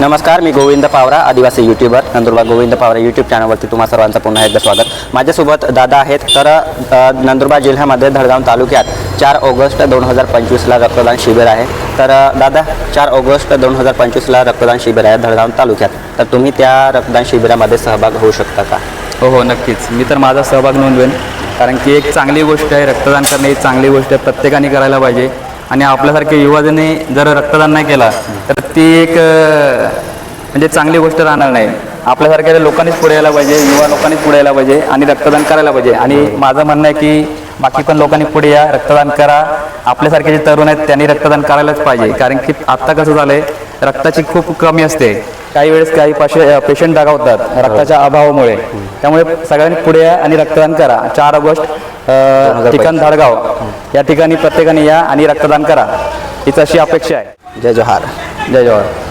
नमस्कार मी गोविंद पावरा आदिवासी YouTuber Nandurbar Govind Pawara YouTube चॅनलवरती तुम्हा सर्वांचं पुन्हा एकदा स्वागत. माझ्यासोबत दादा आहेत तर नंदुरबार जिल्ह्यामध्ये धडगाव तालुक्यात चार ऑगस्ट दोन हजार पंचवीसला रक्तदान शिबिर आहे. तर दादा चार ऑगस्ट दोन हजार पंचवीसला रक्तदान शिबिर आहे धडगाव तालुक्यात. तर तुम्ही त्या रक्तदान शिबिरामध्ये सहभाग होऊ शकता का? हो हो नक्कीच. मी तर माझा सहभाग नोंदवेन कारण की एक चांगली गोष्ट आहे रक्तदान करणे ही चांगली गोष्ट आहे प्रत्येकाने करायला पाहिजे. आणि आपल्यासारखे युवाजने जर रक्तदान नाही केला तर ती एक म्हणजे चांगली गोष्ट राहणार नाही. आपल्यासारख्या लोकांनीच पुढे यायला पाहिजे युवा लोकांनीच पुढे यायला पाहिजे आणि रक्तदान करायला पाहिजे. आणि माझं म्हणणं आहे की बाकी पण लोकांनी पुढे या रक्तदान करा. आपल्यासारखे जे तरुण आहेत त्यांनी रक्तदान करायलाच पाहिजे. कारण की आत्ता कसं झालं आहे रक्ताची खूप कमी असते. काही वेळेस काही पाशे पेशंट दगावतात रक्ताच्या अभावामुळे. त्यामुळे सगळ्यांनी पुढे या आणि रक्तदान करा. चार ऑगस्ट ठिकाण धाडगाव. या ठिकाणी प्रत्येकाने या आणि रक्तदान करा. हीच अशी अपेक्षा आहे. जय जोहार. जय जवाहर